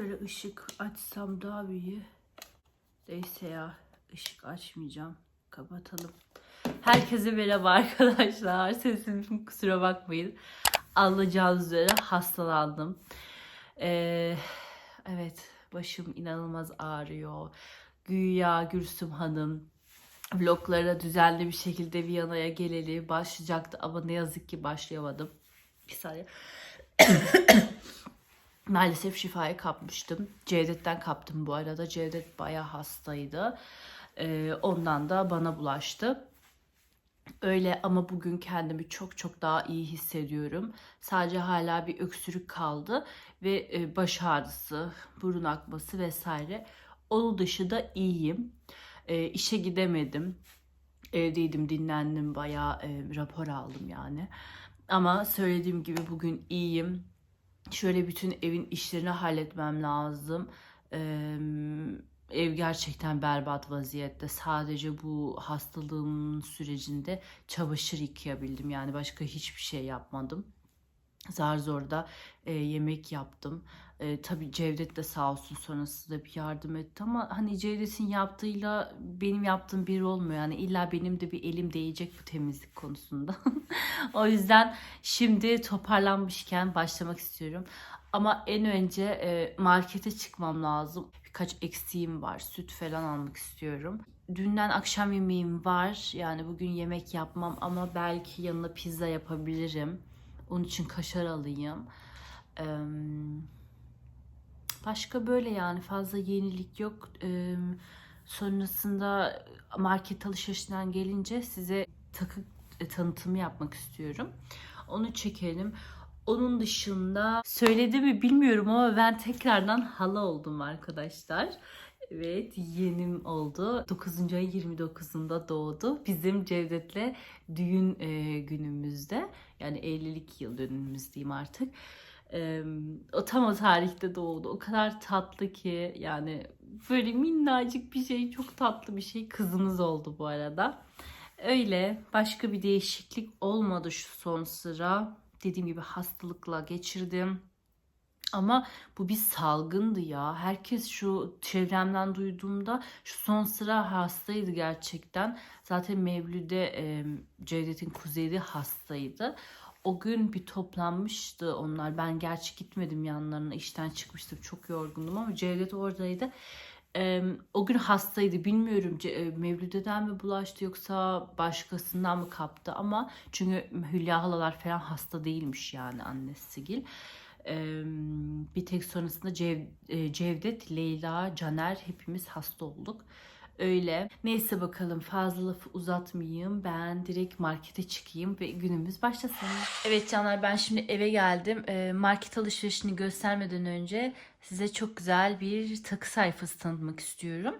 Şöyle ışık açsam daha iyi. Neyse ya ışık açmayacağım. Kapatalım. Herkese merhaba arkadaşlar. Sesim kusura bakmayın. Anlayacağınız üzere hastalandım. Ee, evet başım inanılmaz ağrıyor. Güya Gülsüm Hanım vloglara düzenli bir şekilde Viyana'ya geleli başlayacaktı ama ne yazık ki başlayamadım. Bir saniye. Maalesef şifayı kapmıştım. Cevdet'ten kaptım bu arada. Cevdet bayağı hastaydı. Ee, ondan da bana bulaştı. Öyle ama bugün kendimi çok çok daha iyi hissediyorum. Sadece hala bir öksürük kaldı ve e, baş ağrısı, burun akması vesaire. Onun dışında iyiyim. E, işe gidemedim. Evdeydim, dinlendim, bayağı e, rapor aldım yani. Ama söylediğim gibi bugün iyiyim. Şöyle bütün evin işlerini halletmem lazım. Ee, ev gerçekten berbat vaziyette. Sadece bu hastalığımın sürecinde çamaşır yıkayabildim. Yani başka hiçbir şey yapmadım. Zar zor da e, yemek yaptım. E, tabii Cevdet de sağ olsun sonrasında bir yardım etti ama hani Cevdet'in yaptığıyla benim yaptığım bir olmuyor. Yani illa benim de bir elim değecek bu temizlik konusunda. o yüzden şimdi toparlanmışken başlamak istiyorum. Ama en önce e, markete çıkmam lazım. Birkaç eksiğim var. Süt falan almak istiyorum. Dünden akşam yemeğim var. Yani bugün yemek yapmam ama belki yanına pizza yapabilirim. Onun için kaşar alayım. Başka böyle yani fazla yenilik yok. Sonrasında market alışverişinden gelince size takı e, tanıtımı yapmak istiyorum. Onu çekelim. Onun dışında söyledi mi bilmiyorum ama ben tekrardan hala oldum arkadaşlar. Evet yeğenim oldu. 9. ayın 29'unda doğdu. Bizim Cevdet'le düğün e, günümüzde yani evlilik yıl dönümümüz diyeyim artık. O tam o tarihte doğdu. O kadar tatlı ki yani böyle minnacık bir şey çok tatlı bir şey. Kızımız oldu bu arada. Öyle başka bir değişiklik olmadı şu son sıra. Dediğim gibi hastalıkla geçirdim. Ama bu bir salgındı ya. Herkes şu çevremden duyduğumda şu son sıra hastaydı gerçekten. Zaten Mevlüt'de e, Cevdet'in kuzeyde hastaydı. O gün bir toplanmıştı onlar. Ben gerçi gitmedim yanlarına. işten çıkmıştım. Çok yorgundum ama Cevdet oradaydı. E, o gün hastaydı. Bilmiyorum Mevlüde'den mi bulaştı yoksa başkasından mı kaptı ama çünkü Hülya halalar falan hasta değilmiş yani annesi Gil. Bir tek sonrasında Cev, e, Cevdet, Leyla, Caner hepimiz hasta olduk. Öyle. Neyse bakalım fazla lafı uzatmayayım. Ben direkt markete çıkayım ve günümüz başlasın. Evet canlar ben şimdi eve geldim. Market alışverişini göstermeden önce size çok güzel bir takı sayfası tanıtmak istiyorum.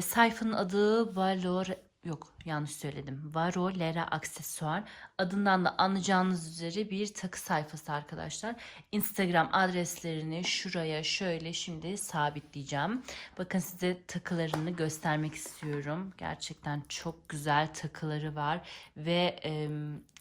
Sayfanın adı Valor yok yanlış söyledim. Varo Lera Aksesuar. Adından da anlayacağınız üzere bir takı sayfası arkadaşlar. Instagram adreslerini şuraya şöyle şimdi sabitleyeceğim. Bakın size takılarını göstermek istiyorum. Gerçekten çok güzel takıları var ve e,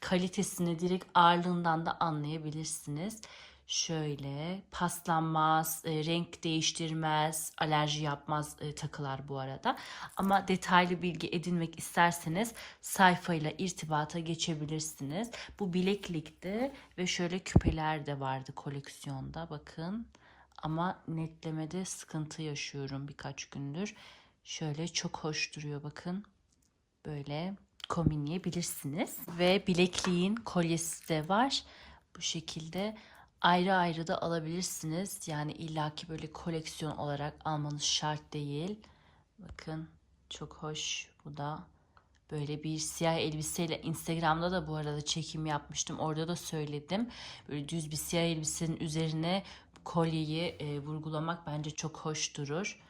kalitesini direkt ağırlığından da anlayabilirsiniz. Şöyle paslanmaz, e, renk değiştirmez, alerji yapmaz e, takılar bu arada. Ama detaylı bilgi edinmek isterseniz sayfayla irtibata geçebilirsiniz. Bu bileklikte ve şöyle küpeler de vardı koleksiyonda bakın. Ama netlemede sıkıntı yaşıyorum birkaç gündür. Şöyle çok hoş duruyor bakın. Böyle kombinleyebilirsiniz. Ve bilekliğin kolyesi de var. Bu şekilde ayrı ayrı da alabilirsiniz. Yani illaki böyle koleksiyon olarak almanız şart değil. Bakın çok hoş bu da. Böyle bir siyah elbiseyle Instagram'da da bu arada çekim yapmıştım. Orada da söyledim. Böyle düz bir siyah elbisenin üzerine kolyeyi e, vurgulamak bence çok hoş durur.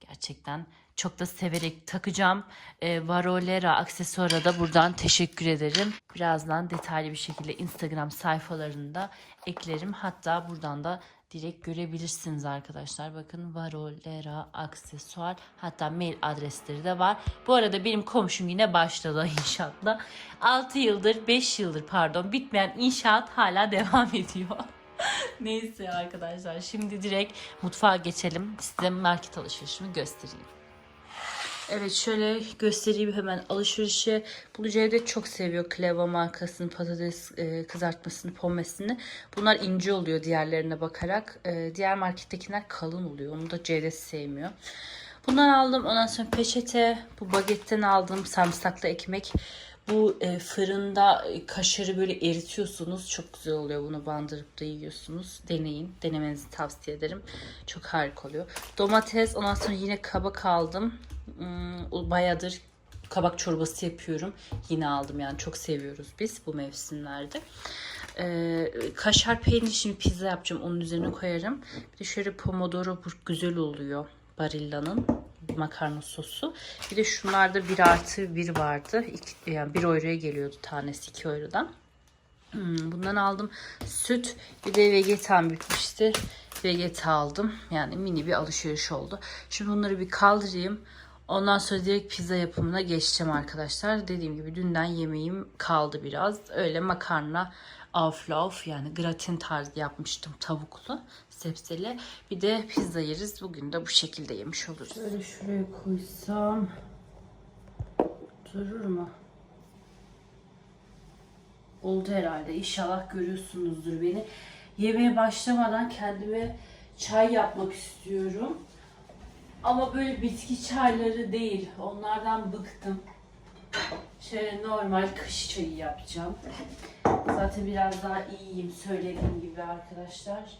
Gerçekten çok da severek takacağım. E, Varolera aksesuara da buradan teşekkür ederim. Birazdan detaylı bir şekilde Instagram sayfalarında eklerim. Hatta buradan da direkt görebilirsiniz arkadaşlar. Bakın Varolera aksesuar hatta mail adresleri de var. Bu arada benim komşum yine başladı inşaatla. 6 yıldır 5 yıldır pardon bitmeyen inşaat hala devam ediyor. Neyse arkadaşlar şimdi direkt mutfağa geçelim. Size market alışverişimi göstereyim. Evet şöyle göstereyim hemen alışverişe. Bunu Cevdet çok seviyor. Kleva markasının patates e, kızartmasını, pommesini. Bunlar ince oluyor diğerlerine bakarak. E, diğer markettekiler kalın oluyor. Onu da Cevdet sevmiyor. Bundan aldım. Ondan sonra peçete. Bu bagetten aldım. Sarımsaklı ekmek. Bu e, fırında kaşarı böyle eritiyorsunuz. Çok güzel oluyor. Bunu bandırıp da yiyorsunuz. Deneyin. Denemenizi tavsiye ederim. Çok harika oluyor. Domates. Ondan sonra yine kabak aldım. Hmm, o bayağıdır kabak çorbası yapıyorum. Yine aldım yani. Çok seviyoruz biz bu mevsimlerde. Ee, kaşar peynir şimdi pizza yapacağım. Onun üzerine koyarım. Bir de şöyle pomodoro güzel oluyor. Barilla'nın makarna sosu. Bir de şunlarda bir artı bir vardı. İki, yani bir euroya geliyordu tanesi 2 eurodan. Hmm, bundan aldım. Süt bir de vegetan bitmişti. Vegeta aldım. Yani mini bir alışveriş oldu. Şimdi bunları bir kaldırayım. Ondan sonra direkt pizza yapımına geçeceğim arkadaşlar. Dediğim gibi dünden yemeğim kaldı biraz. Öyle makarna auflauf yani gratin tarzı yapmıştım tavuklu sebzeli. Bir de pizza yeriz. Bugün de bu şekilde yemiş oluruz. Şöyle şuraya koysam durur mu? Oldu herhalde. İnşallah görüyorsunuzdur beni. Yemeğe başlamadan kendime çay yapmak istiyorum. Ama böyle bitki çayları değil. Onlardan bıktım. Şöyle normal kış çayı yapacağım. Zaten biraz daha iyiyim söylediğim gibi arkadaşlar.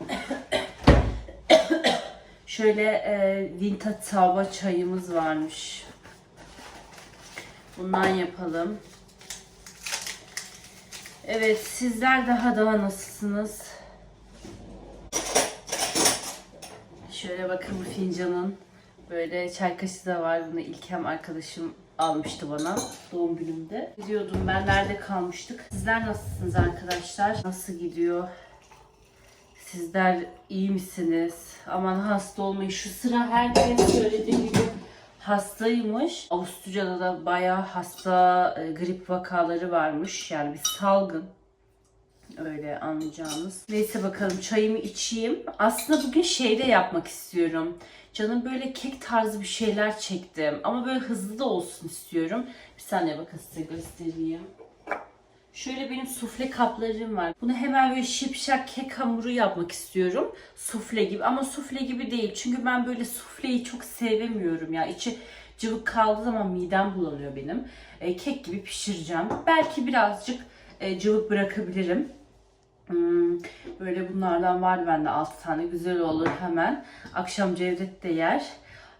Şöyle e, vintage tava çayımız varmış. Bundan yapalım. Evet sizler daha daha nasılsınız? Şöyle bakın bu fincanın böyle çay kaşığı da var. Bunu İlkem arkadaşım almıştı bana doğum günümde. Gidiyordum ben nerede kalmıştık. Sizler nasılsınız arkadaşlar? Nasıl gidiyor? Sizler iyi misiniz? Aman hasta olmayın. Şu sıra herkes söylediği gibi hastaymış. Avusturya'da da bayağı hasta e, grip vakaları varmış. Yani bir salgın. Öyle anlayacağınız. Neyse bakalım çayımı içeyim. Aslında bugün şeyde yapmak istiyorum. Canım böyle kek tarzı bir şeyler çektim. Ama böyle hızlı da olsun istiyorum. Bir saniye bakın size göstereyim. Şöyle benim sufle kaplarım var. Bunu hemen böyle şipşak kek hamuru yapmak istiyorum. Sufle gibi ama sufle gibi değil. Çünkü ben böyle sufleyi çok sevemiyorum ya. İçi cıvık kaldığı zaman midem bulanıyor benim. E, kek gibi pişireceğim. Belki birazcık e, cıvık bırakabilirim. Hmm, böyle bunlardan var bende 6 tane güzel olur hemen. Akşam Cevdet de yer.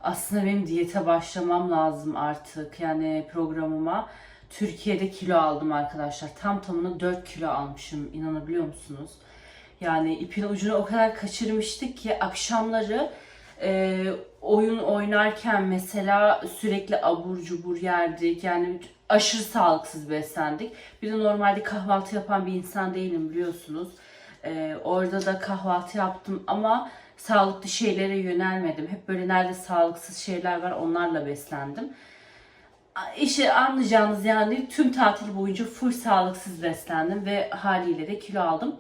Aslında benim diyete başlamam lazım artık yani programıma. Türkiye'de kilo aldım arkadaşlar. Tam tamına 4 kilo almışım. inanabiliyor musunuz? Yani ipin ucunu o kadar kaçırmıştık ki akşamları e, oyun oynarken mesela sürekli abur cubur yerdik. Yani aşırı sağlıksız beslendik. Bir de normalde kahvaltı yapan bir insan değilim biliyorsunuz. E, orada da kahvaltı yaptım ama sağlıklı şeylere yönelmedim. Hep böyle nerede sağlıksız şeyler var onlarla beslendim. İşte anlayacağınız yani tüm tatil boyunca full sağlıksız beslendim ve haliyle de kilo aldım.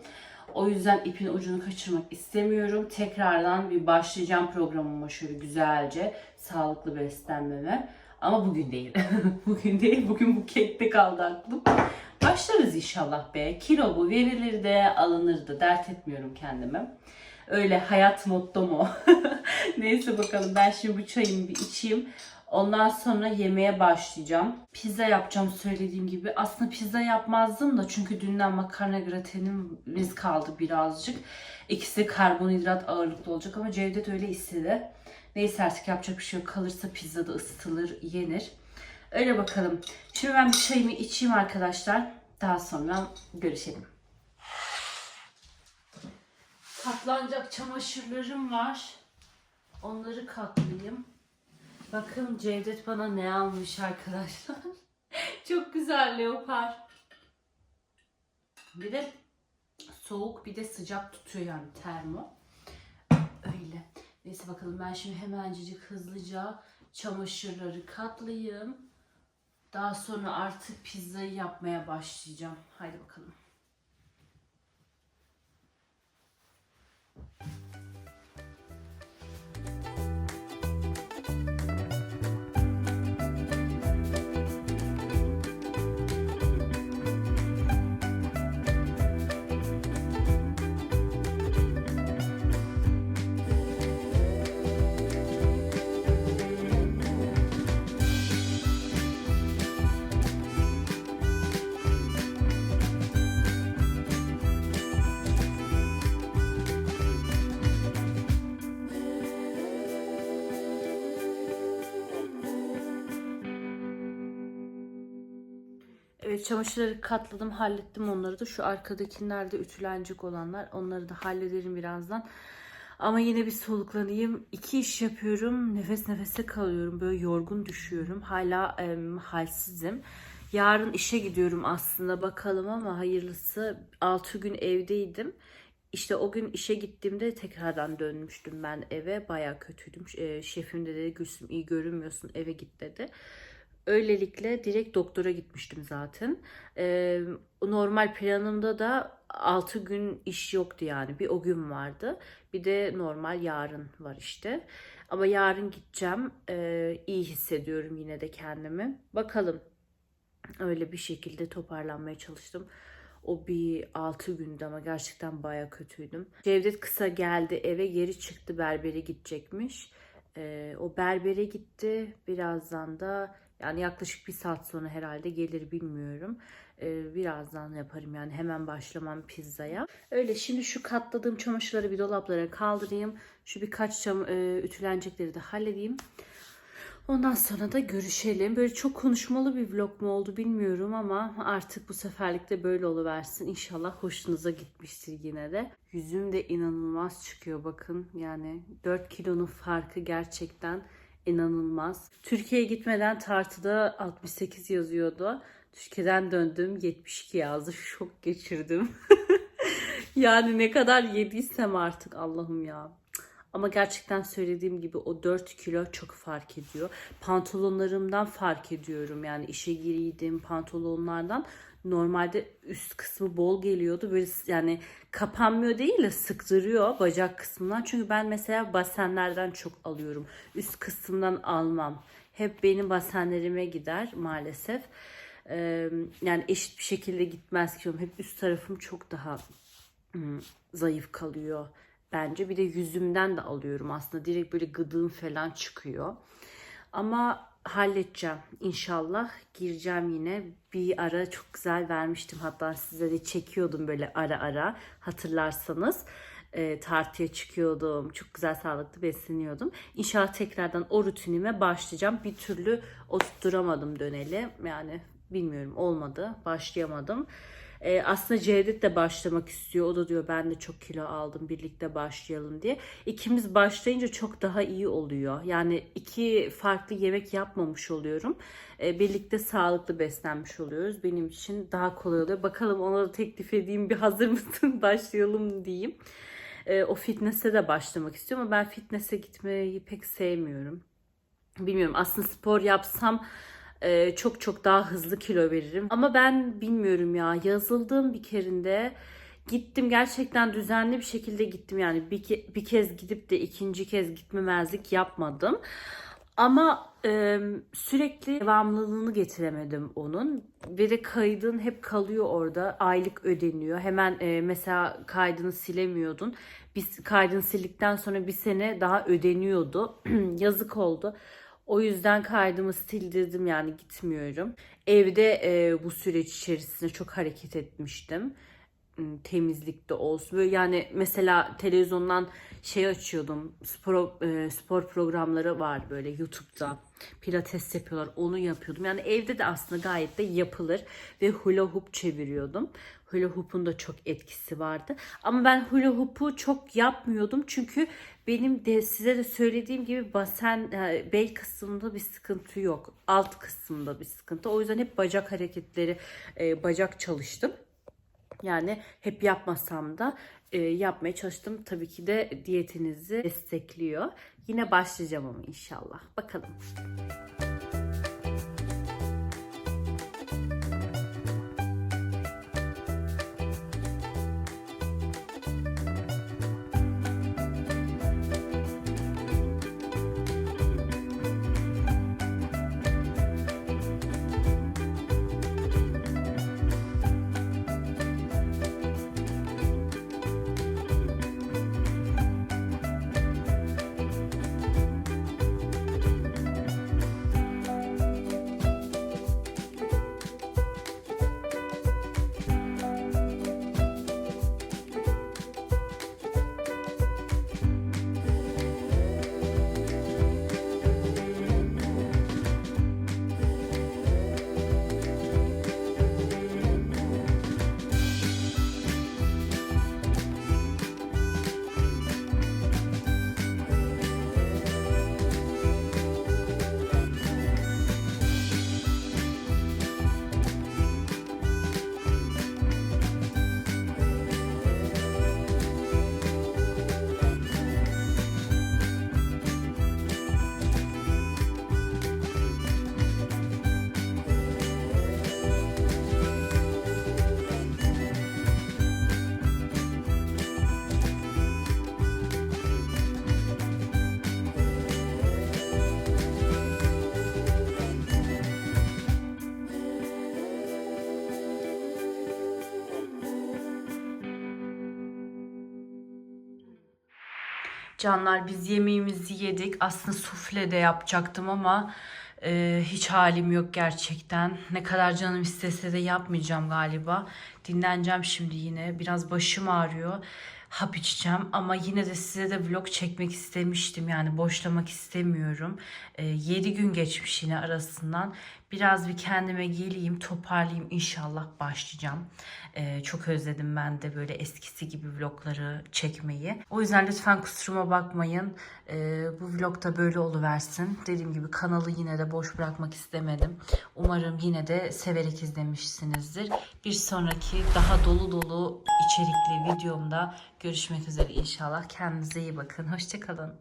O yüzden ipin ucunu kaçırmak istemiyorum. Tekrardan bir başlayacağım programıma şöyle güzelce sağlıklı beslenmeme. Ama bugün değil. bugün değil. Bugün bu kekte kaldı aklım. Başlarız inşallah be. Kilo bu. Verilir de alınır da. Dert etmiyorum kendime. Öyle hayat mottom o. Neyse bakalım ben şimdi bu çayımı bir içeyim. Ondan sonra yemeğe başlayacağım. Pizza yapacağım söylediğim gibi. Aslında pizza yapmazdım da çünkü dünden makarna gratenimiz kaldı birazcık. İkisi karbonhidrat ağırlıklı olacak ama Cevdet öyle istedi. Neyse artık yapacak bir şey yok. Kalırsa pizza da ısıtılır, yenir. Öyle bakalım. Şimdi ben bir çayımı içeyim arkadaşlar. Daha sonra görüşelim. Katlanacak çamaşırlarım var. Onları katlayayım. Bakın Cevdet bana ne almış arkadaşlar. Çok güzel leopar. Bir de soğuk bir de sıcak tutuyor yani termo. Öyle. Neyse bakalım ben şimdi hemencecik hızlıca çamaşırları katlayayım. Daha sonra artık pizzayı yapmaya başlayacağım. Haydi bakalım. Evet çamaşırları katladım hallettim onları da. Şu arkadakiler de ütülenecek olanlar. Onları da hallederim birazdan. Ama yine bir soluklanayım. İki iş yapıyorum. Nefes nefese kalıyorum. Böyle yorgun düşüyorum. Hala em, halsizim. Yarın işe gidiyorum aslında bakalım ama hayırlısı 6 gün evdeydim. İşte o gün işe gittiğimde tekrardan dönmüştüm ben eve. Baya kötüydüm. E, şefim de dedi Gülsüm iyi görünmüyorsun eve git dedi. Öylelikle direkt doktora gitmiştim zaten. Ee, normal planımda da 6 gün iş yoktu yani. Bir o gün vardı. Bir de normal yarın var işte. Ama yarın gideceğim. Ee, iyi hissediyorum yine de kendimi. Bakalım. Öyle bir şekilde toparlanmaya çalıştım. O bir 6 gündü ama gerçekten baya kötüydüm. Cevdet kısa geldi eve geri çıktı berbere gidecekmiş. Ee, o berbere gitti. Birazdan da yani yaklaşık bir saat sonra herhalde gelir bilmiyorum. Ee, birazdan yaparım yani hemen başlamam pizzaya. Öyle şimdi şu katladığım çamaşırları bir dolaplara kaldırayım. Şu birkaç çam e, ütülenecekleri de halledeyim. Ondan sonra da görüşelim. Böyle çok konuşmalı bir vlog mu oldu bilmiyorum ama artık bu seferlik de böyle oluversin. İnşallah hoşunuza gitmiştir yine de. Yüzüm de inanılmaz çıkıyor bakın. Yani 4 kilonun farkı gerçekten inanılmaz. Türkiye'ye gitmeden tartıda 68 yazıyordu. Türkiye'den döndüm 72 yazdı. Şok geçirdim. yani ne kadar yediysem artık Allah'ım ya. Ama gerçekten söylediğim gibi o 4 kilo çok fark ediyor. Pantolonlarımdan fark ediyorum. Yani işe giriydim pantolonlardan. Normalde üst kısmı bol geliyordu. Böyle yani kapanmıyor değil de sıktırıyor bacak kısmından. Çünkü ben mesela basenlerden çok alıyorum. Üst kısımdan almam. Hep benim basenlerime gider maalesef. Ee, yani eşit bir şekilde gitmez ki. Hep üst tarafım çok daha ım, zayıf kalıyor bence. Bir de yüzümden de alıyorum aslında. Direkt böyle gıdığım falan çıkıyor. Ama halledeceğim inşallah. Gireceğim yine. Bir ara çok güzel vermiştim. Hatta size de çekiyordum böyle ara ara hatırlarsanız. E, tartıya çıkıyordum. Çok güzel sağlıklı besleniyordum. İnşallah tekrardan o rutinime başlayacağım. Bir türlü oturtturamadım döneli. Yani bilmiyorum olmadı. Başlayamadım. E, aslında Cevdet de başlamak istiyor. O da diyor ben de çok kilo aldım birlikte başlayalım diye. İkimiz başlayınca çok daha iyi oluyor. Yani iki farklı yemek yapmamış oluyorum. E, birlikte sağlıklı beslenmiş oluyoruz. Benim için daha kolay oluyor. Bakalım ona da teklif edeyim bir hazır mısın başlayalım diyeyim. E, o fitness'e de başlamak istiyorum ama ben fitness'e gitmeyi pek sevmiyorum. Bilmiyorum aslında spor yapsam e, çok çok daha hızlı kilo veririm. Ama ben bilmiyorum ya yazıldığım bir kerinde gittim gerçekten düzenli bir şekilde gittim yani bir, ke- bir kez gidip de ikinci kez gitmemezlik yapmadım. Ama e, sürekli devamlılığını getiremedim onun. Ve de kaydın hep kalıyor orada. Aylık ödeniyor. Hemen e, mesela kaydını silemiyordun. Biz kaydını sildikten sonra bir sene daha ödeniyordu. Yazık oldu. O yüzden kaydımı sildirdim yani gitmiyorum. Evde e, bu süreç içerisinde çok hareket etmiştim. Hmm, Temizlikte olsun. Böyle yani mesela televizyondan şey açıyordum. Spor, e, spor programları var böyle YouTube'da. Pilates yapıyorlar. Onu yapıyordum. Yani evde de aslında gayet de yapılır. Ve hula hoop çeviriyordum. Hula hoop'un da çok etkisi vardı. Ama ben hula hoop'u çok yapmıyordum. Çünkü benim de size de söylediğim gibi basen e, bel kısmında bir sıkıntı yok. Alt kısmında bir sıkıntı. O yüzden hep bacak hareketleri, e, bacak çalıştım. Yani hep yapmasam da e, yapmaya çalıştım. Tabii ki de diyetinizi destekliyor. Yine başlayacağım ama inşallah. Bakalım. Canlar biz yemeğimizi yedik. Aslında sufle de yapacaktım ama e, hiç halim yok gerçekten. Ne kadar canım istese de yapmayacağım galiba. Dinleneceğim şimdi yine. Biraz başım ağrıyor. Hap içeceğim ama yine de size de vlog çekmek istemiştim. Yani boşlamak istemiyorum. E, 7 gün geçmiş yine arasından. Biraz bir kendime geleyim, toparlayayım. İnşallah başlayacağım. E, çok özledim ben de böyle eskisi gibi vlogları çekmeyi. O yüzden lütfen kusuruma bakmayın. E, bu vlog da böyle oluversin. Dediğim gibi kanalı yine de boş bırakmak istemedim. Umarım yine de severek izlemişsinizdir. Bir sonraki daha dolu dolu içerikli videomda görüşmek üzere inşallah. Kendinize iyi bakın. Hoşçakalın.